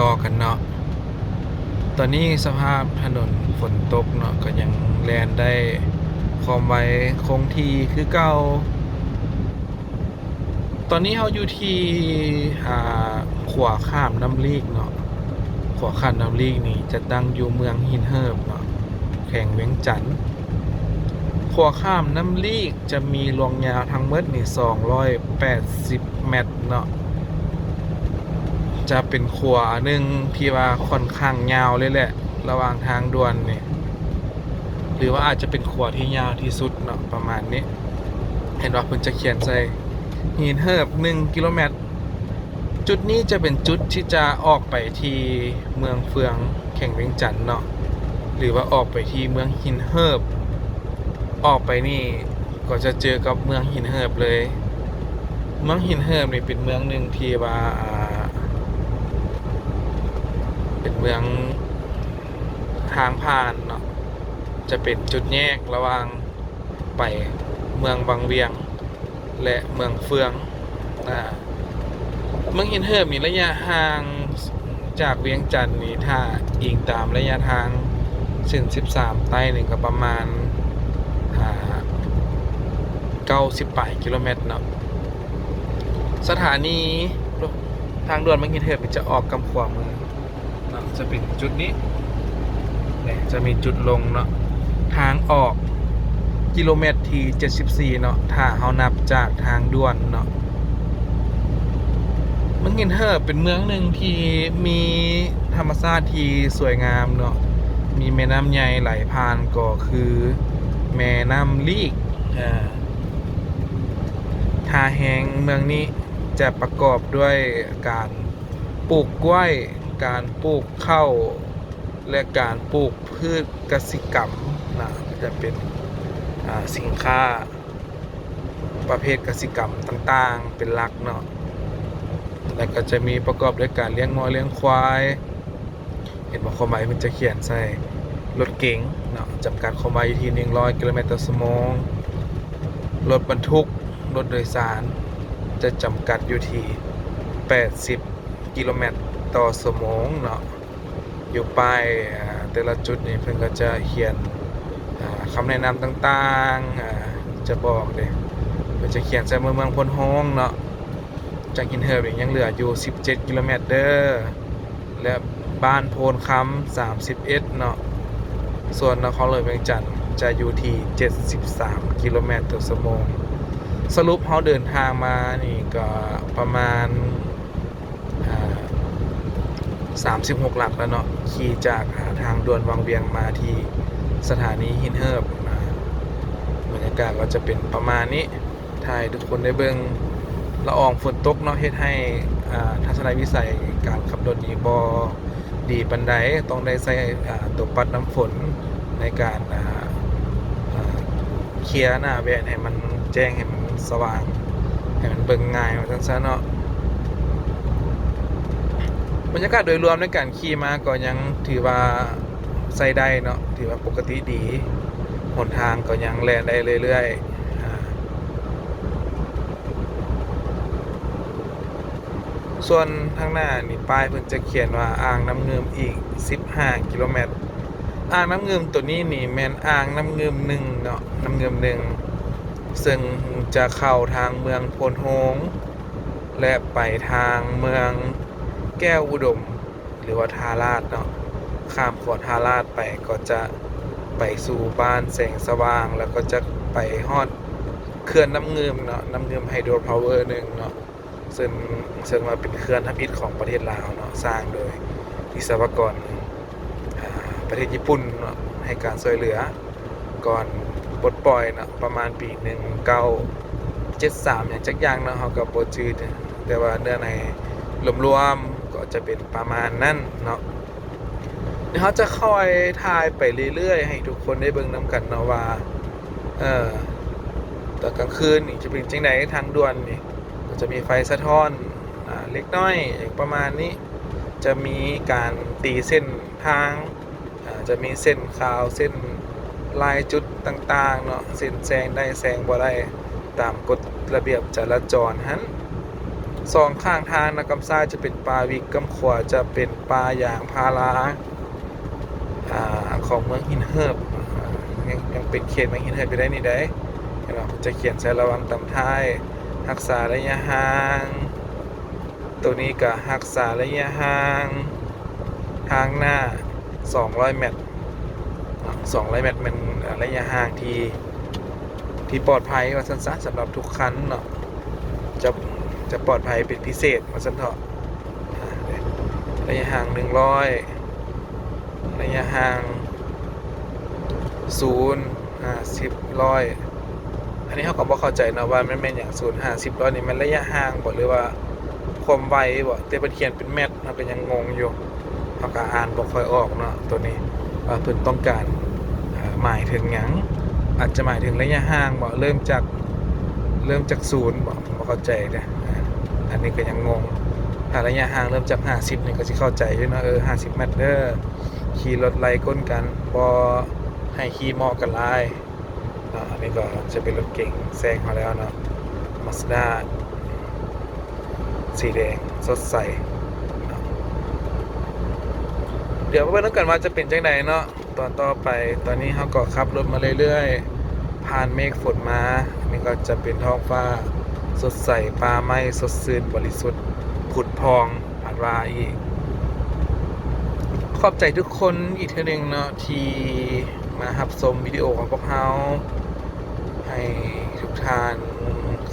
ต่อกันเนาะ ตอนนี้สภาพถนนฝนตกเนาะก็ยังแลนได้ความไวคงที่คือเก่า ตอนนี้เราอยู่ที่อ่าขวาข้ามน้ำลีกเนาะขวาข้ามน้ำลีกนี่จะตั้งอยู่เมืองหินเฮิบเนาะแข่งเวียงจันทน์ขวาข้ามน้ำลีกจะมีลวงยาวทั้งหมดนี่280 เมตรเนาะ จะเป็นขวหนึ่งที่ว่าค่อนข้างยาวเลยแหละ ระหว่างทางด่วนนี่หรือว่าอาจจะเป็นขวที่ยาวที่สุดเนาะประมาณนี้ เห็นว่าเพิ่นจะเขียนใส่หินเฮิบ1กิโลเมตร จุดนี้จะเป็นจุดที่จะออกไปที่เมืองเฟืองแข่งเวียงจันทน์เนาะหรือว่าออกไปที่เมืองหินเฮิบออกไปนี่ก็จะเจอกับเมืองหินเฮิบเลย เมืองหินเฮิบนี่เป็นเมืองหนึ่งที่ว่า เป็นเมืองทางผ่านเนาะจะเป็นจุดแยกระหว่างไปเมืองบางเวียง และเมืองเฟืองอ่าเมืองหินเฮิบนี่ระยะห่างจากเวียงจันทน์นี่ถ้าอิงตามระยะทางเส้น13ไต้หนี่งก็ประมาณอ่า98กิโลเมตรเนาะสถานีทางด่วนเมืองหินเฮิบนี่จะออกกำขวามือเนา จะเป็นจุดนี้เนี่ยจะมีจุดลงเนาะทางออกกิโลเมตรที่ 74 เนาะถ้าเฮานับจากทางด่วนเนาะเมืองหินเฮิบเป็นเมืองหนึ่งที่มีธรรมชาติที่สวยงามเนาะมีแม่น้ำใหญ่ไหลผ่านก็คือแม่น้ำลีกอ่าทาแหงเมืองนี้จะประกอบด้วยการปลูกกล้วย การปลูกข้าวและการปลูกพืชกสิกรรมนะจะเป็นสินค้าประเภทกสิกรรมต่างๆ เป็นหลักเนาะแล้วก็จะมีประกอบด้วยการเลี้ยงงัวเลี้ยงควาย เห็นบอกความหมายมันจะเขียนใส่รถเก๋งเนาะจำกัดความไวอยู่ที่ 100 กิโลเมตรต่อชั่วโมง รถบรรทุก รถโดยสาร จะจำกัดอยู่ที่ 80 กิโลเมตร ต่อชั่วโมงเนาะอยู่ป้ายแต่ละจุดนี่เพิ่นก็จะเขียนอ่าคำแนะนำต่างๆจะบอกเด้เพิ่นจะเขียนใส่เมืองเมืองพนโฮงเนาะจากหินเฮิบนี่ยังเหลืออยู่ 17 กิโลเมตรเด้อและบ้านโพนคำ31 เนาะส่วนนครหลวงเวียงจันทน์จะอยู่ที่ 73 กิโลเมตรต่อชั่วโมงสรุปเราเดินทางมานี่ก็ประมาณ 36 หลักแล้วเนาะขี่จากหาทางด่วนวังเวียงมาที่สถานีหินเฮิบอ่าบรรยากาศก็จะเป็นประมาณนี้ถ่ายทุกคนได้เบิงละอองฝนตกเนาะเฮ็ดให้ทัศนวิสัยการขับรถนี่บ่ดีปันใดต้องได้ใส่ตัวปัดน้ำฝนในการเคลียร์หน้าแวนให้มันแจ้งให้มันสว่าง ให้มันเบิ่งง่ายว่าจังซั่นเนาะ บรรยากาศโดยรวมในการขี่มาก็ยังถือว่าใส่ได้เนาะถือว่าปกติดีหนทางก็ยังแล่นได้เรื่อยๆส่วนทางหน้านี่ป้ายเพิ่นจะเขียนว่าอ่างน้ำเงิมอีก 15 กิโลเมตรอ่างน้ำเงิมตัวนี้นี่แม่นอ่างน้ำเงิมหนึ่งเนาะน้ำเงิมหนึ่งซึ่งจะเข้าทางเมืองโพนโฮงและไปทางเมือง แก้วอุดม หรือว่าทาราดเนาะข้ามขวดทาราดไปก็จะไปสู่บ้านแสงสว่าง แล้วก็จะไปฮอดเขื่อนน้ำเงิมเนาะน้ำเงิมไฮโดรพาวเวอร์หนึ่งเนาะซึ่งซึ่งมาเป็นเขื่อนทับอิฐของประเทศลาวเนาะสร้างโดยวิศวกรประเทศญี่ปุ่นเนาะให้การช่วยเหลือ ก่อนปลดปล่อยเนาะประมาณปีหนึ่งเก้าเจ็ดสามอย่างจักอย่างเนาะเขากับโบจืดแต่ว่าเนื้อในรวม ก็จะเป็นประมาณนั้นเนาะเดี๋ยวเขาจะคอยถ่ายไปเรื่อยๆ ให้ทุกคนได้เบิ่งน้ำกันเนาะว่า เออตอนกลางคืนนี่จะเป็นจังไดทางด่วนนี่ก็จะมีไฟสะท้อนอ่าเล็กน้อยอย่างประมาณนี้ จะมีการตีเส้นทางอ่าจะมีเส้นขาวเส้นลายจุดต่างๆเนาะเส้นแซงได้แซงบ่ได้ตามกฎระเบียบจราจรฮัน สองข้างทางนะกำซ้ายจะเป็นป่าวิกกำขวาจะเป็นป่าอย่างพาราอาของเมืองหินเฮิบอ่ายังยังเป็นเขตเมืองหินเฮิบอยู่ได้นี่ได้เห็นไหมจะเขียนใส่ระวังตำท้ายรักษาระยะห่าง ตัวนี้ก็รักษาระยะห่าง ทางหน้า 200 เมตรอะ200 เมตรเป็นระยะห่างที่ที่ปลอดภัยว่าสั้นๆสำหรับทุกคันเนาะจะ จะปลอดภัยเป็นพิเศษว่าสันเถอะระยะห่าง 100 ระยะห่าง0อ่า10ร้อยอันนี้เขาก็บอกเข้าใจนะว่ามันเป็นอย่าง0 50ร้อยนี่มันระยะห่างบอกเลยว่าความไวบ่แต่เป็นเขียนเป็นเมตรเราก็ยังงงอยู่เขาก็อ่านบอกค่อยออกเนาะตัวนี้ว่าเพิ่นต้องการหมายถึงหยังอาจจะหมายถึงระยะห่างบ่เริ่มจากเริ่มจากศูนย์บ่ผมเข้าใจนะ อันนี้ก็ยังงงถ้าระยะห่างเริ่มจาก 50นี่ก็สิเข้าใจอยู่เนะเออ50เมตรเด้อขี่รถไล่ก้นกันบ่ให้ขี่มอกันหลายเนาอันนี้ก็จะเป็นรถเก่งแซงเขาแล้วเนาะ Mazda สีแดงสดใส เดี๋ยวมาเบิ่งกันว่าจะเป็นจังไดเนาะตอนต่อไปตอนนี้เขาก็ขับรถมาเรื่อยๆ ผ่านเมฆฝนมาอันนี่ก็จะเป็นท้องฟ้า สดใสป่าไม้สดชื่นบริสุทธิ์ผุดพองผ่านว่าอีก ขอบใจทุกคนอีกเท่านึงเนาะที่มารับชมวิดีโอของพวกเราให้ทุกท่าน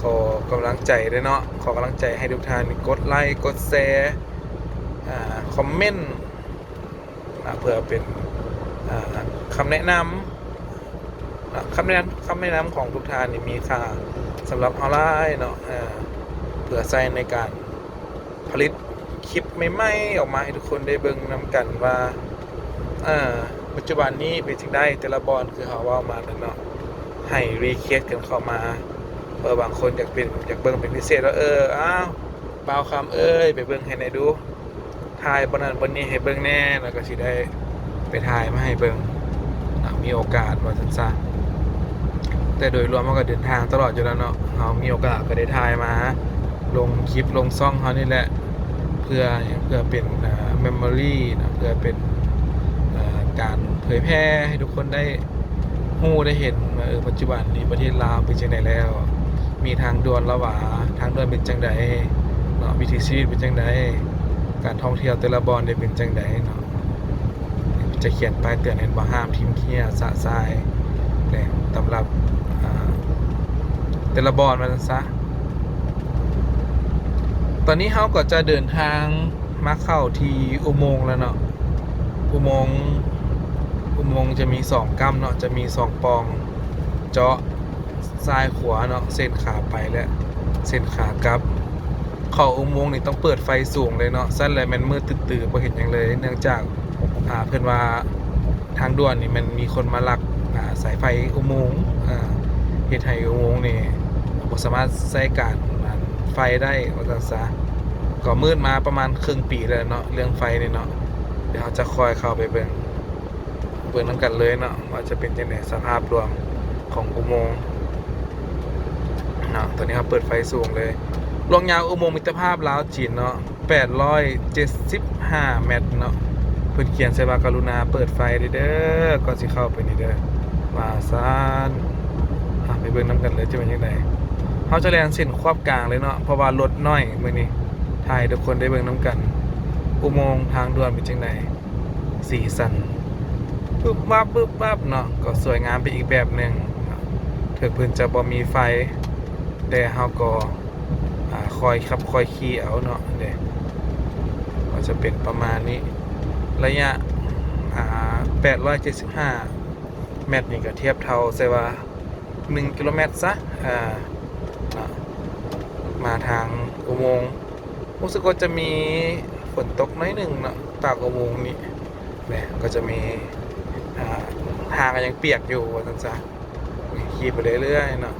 ขอกำลังใจด้วยเนาะขอกำลังใจให้ทุกท่านกดไลค์กดแชร์อ่าคอมเมนต์เพื่อเป็นอ่าคำแนะนำ คำแนะนำคำแนะนำของทุกท่านนี่มีค่าสำหรับออนไลน์เนาะเพื่อใช้ในการผลิตคลิปใหม่ๆออกมาให้ทุกคนได้เบิ่งนำกันว่าปัจจุบันนี้เป็นจังได้แต่ละบอลคือเขาว่ามาแล้วเนาะให้รีเควสกันเข้ามาเออบางคนอยากเป็นอยากเบิ่งเป็นพิเศษว่าเอออ้าวบ่าวคำเอ้ยไปเบิ่งให้ในดูถ่ายบนนั้นบนนี้ให้เบิ่งแน่แล้วก็สิได้ไปถ่ายมาให้เบิ่งอะมีโอกาสว่าซั่นซะ แต่โดยรวมมันก็เดินทางตลอดอยู่แล้วเนาะเฮามีโอกาสก็ได้ถ่ายมา ลงคลิปลงซ่องเฮานี่แหละ เพื่อเพื่อเป็นอ่า memory นะเพื่อเป็นการเผยแพร่ให้ทุกคนได้ฮู้ได้เห็นเออปัจจุบันนี้ประเทศลาวเป็นจังไดแล้ว มีทางด่วนละหวาทางด่วนเป็นจังไดเนาะวิถีชีวิตเป็นจังไดการท่องเที่ยวแต่ละบอลได้เป็นจังไดเนาะจะเขียนป้ายเตือนเห็นบ่ห้ามทิมเคียสะทราย เนี่ยตำรับแต่ละบอลมันซะ ตอนนี้เฮาก็จะเดินทางมาเข้าที่อุโมงค์แล้วเนาะ อุโมงค์อุโมงค์จะมีสองกัมเนาะ จะมีสองปอง เจาะซ้ายขวาเนาะ เส้นขาไปและเส้นขากลับเข้าอุโมงค์นี่ต้องเปิดไฟสูงเลยเนาะ สั้นเลยมันมืดตื่นๆบ่เห็นหยังเลย เนื่องจาก อ่า เพิ่อนว่าทางด่วนนี่มันมีคนมาลัก สายไฟอุโมงค์เฮ็ดให้อุโมงค์นี่บ่สามารถใช้การไฟได้ว่าซั่นซะก็มืดมาประมาณครึ่งปีแล้วเนาะเรื่องไฟนี่เนาะเดี๋ยวเราจะคอยเข้าไปเบิ่งเบิ่งนํกันเลยเนาะว่าจะเป็นจังได๋สภาพรวมของอุโมงค์เนาะตอนนี้เขาเปิดไฟสูงเลยลงยาวอุโมงค์มิตรภาพลาวจีนเนาะ875 เมตรเนาะเพิ่อนเขียนใส่ว่ากรุณาเปิดไฟเด้อก่อนสิเข้าไปนี่เด้อ ว่าซานไปเบิ่งนํกันเลยจะเป็นจังไดเฮาจะแลนเส้นควบกลางเลยเนาะเพราะว่ารถน้อยมือนี้ถ่ายทุกคนได้เบิ่งนํกัน อุโมงค์ทางด่วนเป็นจังไดสีสันปึ๊บวับปึ๊บวับเนาะก็สวยงามไปอีกแบบหนึ่งเถึงพิ่นจะบ่มีไฟ แต่เฮาก็อ่าคอยขับคอยขี่เอาเนาะเดี๋ยก็จะเป็นประมาณนี้ ระยะอ่า875 มตรนี่ก็เทียบเท่าใช่ว่า1กิโลเมตรซะอ่ามาทางอุโมงค์รู้สึกว่าจะมีฝนตกน้อยหนึ่งเนาะปากอุโมงค์นี้เนี่ยก็จะมีอ่าทางก็ยังเปียกอยู่ว่าซั่นซะขี่ไปเรื่อยๆเนาะ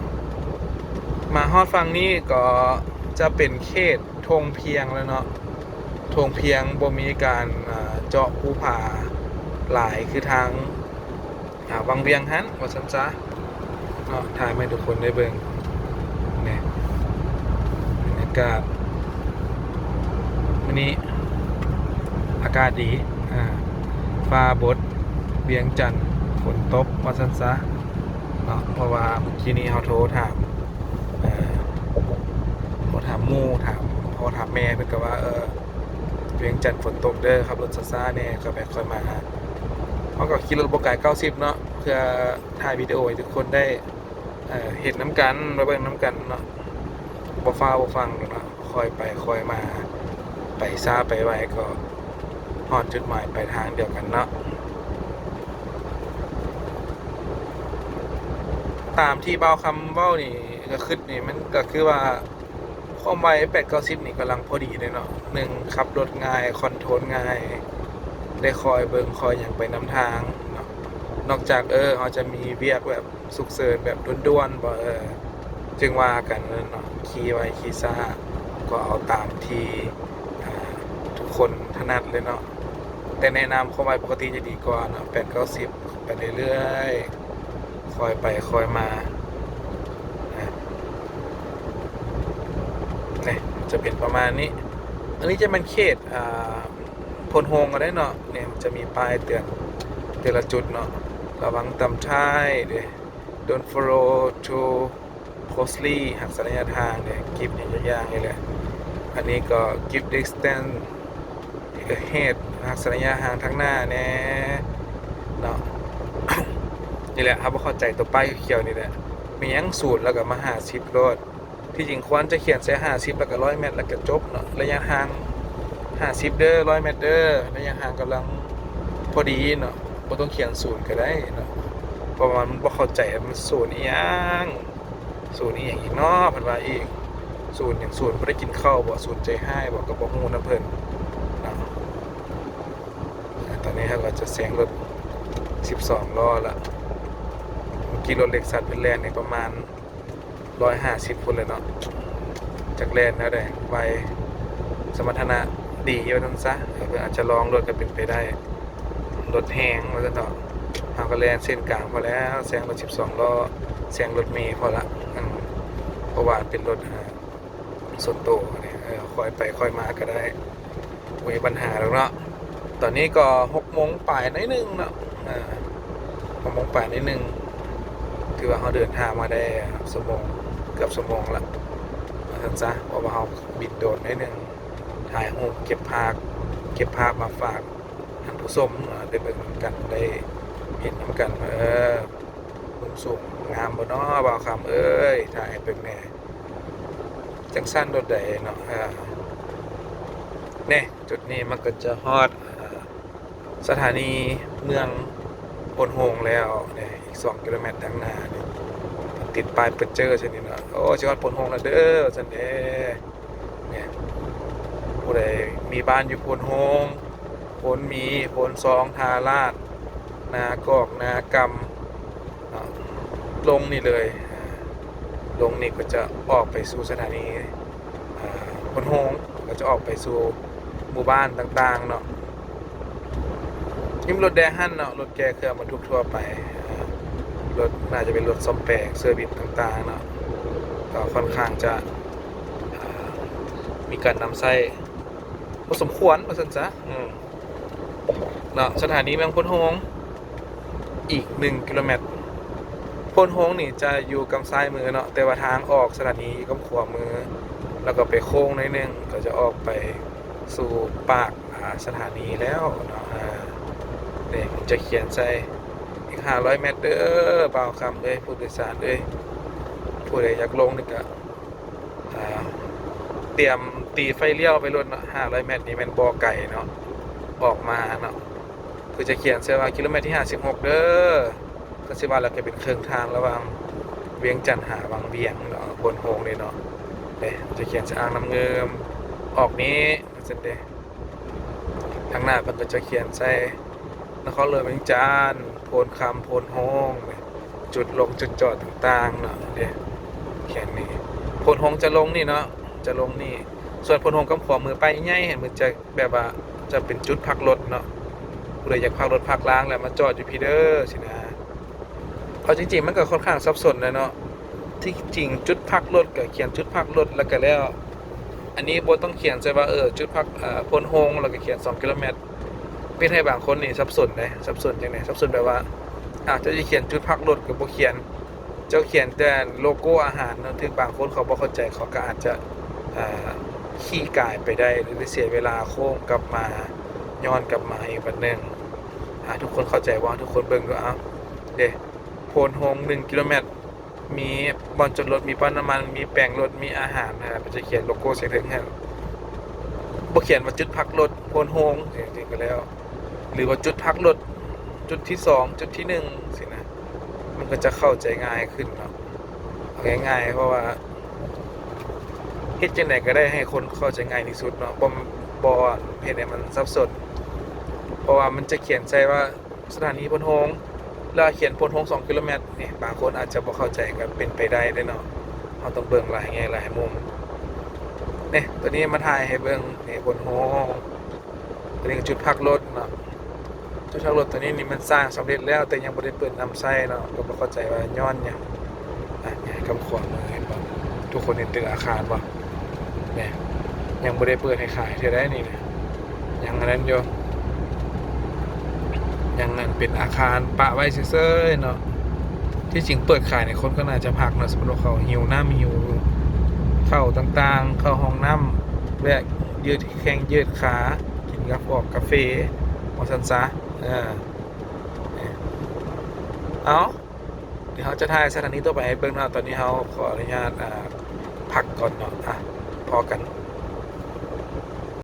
มาฮอดฟังนี้ก็จะเป็นเขตทงเพียงแล้วเนาะทงเพียงบ่มีการเจาะภูผาหลายคือทาง วังเวียงฮันว่าซันซะเนาะถ่ายให้ทุกคนได้เบิ่งนี่บรรยากาศวันนี้อากาศดีอ่าฟ้าบดเบียงจันทร์ฝนตกมาสันซะเนาะเพราะว่าเมื่อกี้นี้เขาโทรถามเอ่อโทรถามหมู่ถามพ่อถามแม่เพื่อนก็ว่าเออเบียงจันทร์ฝนตกเด้อขับรถซ่าเนี่ยก็แบบค่อยมา เขาก็ขี่รถบกไก่เก้าสิบเนาะเพื่อถ่ายวิดีโอให้ทุกคนได้เห็นน้ำกันมาเบิ่งน้ำกันเนาะบ่ฟ้าบ่ฟังเนาะคอยไปคอยมาไปซาไปไวก็ฮอดจุดหมายปลายทางเดียวกันเนาะตามที่เบ้าคำเบ้านี่ก็คือนี่มันก็คือว่าความไวแปดเก้าสิบนี่กำลังพอดีเลยเนาะหนึ่งขับรถง่ายคอนโทรลง่าย ได้คอยเบิงคอยอย่างไปนำทางเนาะนอกจากเออเขาจะมีเวียกแบบสุกเสริญแบบด่วนๆบ่เออจึงว่ากันเนาะขี่ไวขี่ซ่าก็เอาตามที่ทุกคนถนัดเลยเนาะแต่แนะนำความไวปกติจะดีกว่าเนาะแปดเก้าสิบไปเรื่อยๆคอยไปคอยมานะเนี่ยจะเป็นประมาณนี้ อันนี้จะเป็นเขตอ่า พลโฮงก็ได้เนาะเนี่ยจะมีป้ายเตือนแต่ละจุดเนาะระวังตำท้ายเด้ don't follow to closely หักสัญญาทางเนี่ยกิฟอย่างอย่างนี่แหละอันนี้ก็ give distance ahead หักสัญญาณห่างทางหน้าแน่เนาะนี่แหละครับว่เข้าใจตัวป้ายเขียวนี่แหละมียังสูตรแล้วก็มาหาสิบรถที่จริงควรจะเขียนใส่หาสิบแล้วก็ร้อยเมตรแล้วก็จบเนาะระยะห่าง ห้าสิบเด้อร้อยเมตรเด้อระยะห่างกำลังพอดีเนาะบ่ต้องเขียนศูนย์ก็ได้เนาะเพระว่ามันบ่เข้าใจมันศูนย์อีหยังศูนย์อีหยังอีกเนาะเพิ่นว่าอีกศูนย์อย่างศูนย์บ่ได้กินข้าวบ่ศูนย์ใจให้บ่ก็บ่ฮู้นะเพิ่นเนาะตอนนี้เราก็จะแซงรถ12ล้อละเมื่อกี้รถเล็กซัสเป็นแลนในประมาณร้อยห้าสิบคนเลยเนาะจากแลนแล้วได้ไวสมรรถนะ ดีอยู่นั่นซะออาจจะลองรถก็เป็นไปได้รถแห้งมาซะเนาะทาก็แลนเส้นกลางพอแล้วแซงรถสิบสองล้อแซงรถเมย์พอละเพราะว่าเป็นรถส่วนตัวเนี่ยเออคอยไปคอยมาก็ได้ไม่มีปัญหาหรอกเนาะตอนนี้ก็หกโมงป่ายนิดนึงเนาะหกโมงป่านนิดนึงถือว่าเขาเดินทางมาได้สมงเกือบสมงละทันซะเพราะว่าเขาบินโดนนิดนึง ถ่ายรูปเก็บภาพเก็บภาพมาฝากท่านผู้ชมได้เบิ่งกันได้เห็นน้ำกันเออมุมสูงงามบ่เนาะบ่าวคำเอ้ยถ่ายเป็นแหน่จังสั้นรถใดเนาะเนี่ยจุดนี้มันก็จะฮอดสถานีเมืองพนโฮงแล้วเนี่ยอีกสองกิโลเมตรทางหน้าเนี่ยติดป้ายเปิดเจอชนิดเนาะโอ้จังหวัดพนโฮงแล้วเด้อสันเดเนี่ย ผู้ใดมีบ้านอยู่พนโฮงพนมีพนซองทาราดนากอกนากำอะลงนี่เลยลงนี่ก็จะออกไปสู่สถานีพนโฮงก็จะออกไปสู่หมู่บ้านต่างๆเนาะยิ่งรถแดงฮั่นเนาะรถแกเครื่องบรรทุกทั่วไปรถน่าจะเป็นรถซ่อมแปลงเซอร์วิสต่างๆเนาะก็ค่อนข้างจะมีการนำใส่ พอสมควรว่าสันซะอืมเนาะสถานีเมืองพนโฮงอีกหนึ่งกิโลเมตรพนโฮงนี่จะอยู่กำซ้ายมือเนาะแต่ว่าทางออกสถานีอยู่กำขวามือ แล้วก็ไปโค้งหนิดนึงก็จะออกไปสู่ปากอ่าสถานีแล้วเนาะอ่าเนี่ยผมจะเขียนใส่อีกห้าร้อยเมตรเด้อเปล่าคำเอ้ยผู้โดยสารเอ้ยผู้ใดอยากลงนี่ก็อ่า เตรียมตีไฟเลี้ยวไปรถเนห้าร้อยเมตรนี่แมันบอไก่เนาะออกมาเนาะคือจะเขียนใส่ว่ากิโลเมตรที่ห้าสิบหกเด้อก็สิว่าเราจะเป็นเครื่องทางระหว่างเวียงจันทร์หาวังเวียงเนาะบนโฮงเลยเนาะเดจะเขียนใส่อ่างน้ำเงิมออกนี้เสร็จเดทางหน้ามันก็จะเขียนใส่นครหลวงเวียงจันทร์โพนคำโพนโฮงจุดลงจุดจอดต่างๆเนาะเนี่ยแค่นี้โพนโฮงจะลงนี่เนาะ จะลงนี่ ส่วนพนโฮงกำขวามือไปง่ายเห็นมันจะแบบว่าจะเป็นจุดพักรถเนาะผู้ใดอยากพักรถพักล้างแล้วมาจอดอยู่พีเดอร์สินะเอาจริงๆมันก็ค่อนข้างสับสนเลยเนาะที่จริงจุดพักรถก็เขียนจุดพักรถแล้วก็แล้ว อันนี้บนต้องเขียนใช่ว่าเออจุดพักพลโฮงแล้วก็เขียน 2 กิโลเมตรเป็นให้บางคนนี่สับสนเลยสับสนจังไหนสับสนแบบว่าอาจจะเขียนจุดพักรถกับบ่เขียน เจ้าเขียนแต่โลโก้อาหารเนอะถึงบางคนเขาบ่เข้าใจเขาก็อาจจะ ขี้กายไปได้หรือเสียเวลาโค้งกลับมาย้อนกลับมาอีกวันหนึ่งทุกคนเข้าใจว่าทุกคนเบิ่งดูเอาเด้โพนโฮง1กิโลเมตรมีบอนจอดรถมีปั๊มน้ำมัน มีแปลงรถมีอาหารนะครับจะเขียนโลโก้เสียงถึงให้บ่เขียนว่าจุดพักรถโพนโฮงจริงๆก็แล้ว หรือว่าจุดพักรถจุดที่สองจุดที่หนึ่งสินะมันก็จะเข้าใจง่ายขึ้นเนาะง่ายๆเพราะว่า ฮ็ดจังไดก็ได้ให้คนเข้าใจง่ายที่สุดเนาะบ่บ่เฮ็ดให้มันซับซ้อนเพราะว่ามันจะเขียนใส่ว่าสถานีพลโฮงแล้วเขียนพลโฮง2กิโลเมตรนี่บางคนอาจจะบ่เข้าใจก็เป็นไปได้เด้อเนาะเราต้องเบิ่งหลายแง่หลายมุมนี่ตัวนี้มาถ่ายให้เบิ่งนี่พลโฮงตัวนี้จุดพักรถเนาะจุดพักรถตัวนี้นี่มันสร้างสำเร็จแล้วแต่ยังบ่ได้เปิดน้ำใช้เนาะก็บ่เข้าใจว่าย้อนหยังอะเนี่ยกำขวางเลยเห็นบ่ทุกคนเห็นตึกอาคารบ่ เนี่ยยังบ่ได้เปิดให้ขายเท่าได้นี่นะยังอันนั้นอยู่ยังนั่นเป็นอาคารปะไว้ซื่อๆเนาะที่จริงเปิดขายในคนก็น่าจะพักเนาะสมมติว่าเขาหิวน้ำหิวเข้าต่างๆ เข้าห้องน้ำแวะยืดแข้งยืดขากินกาแฟกาแฟมอสันซะเออเอาเดี๋ยวเขาจะถ่ายสถานีต่อไปให้เบิ่งเนาะตอนนี้เขาขออนุญาตพักก่อนเนาะอะ พอกัน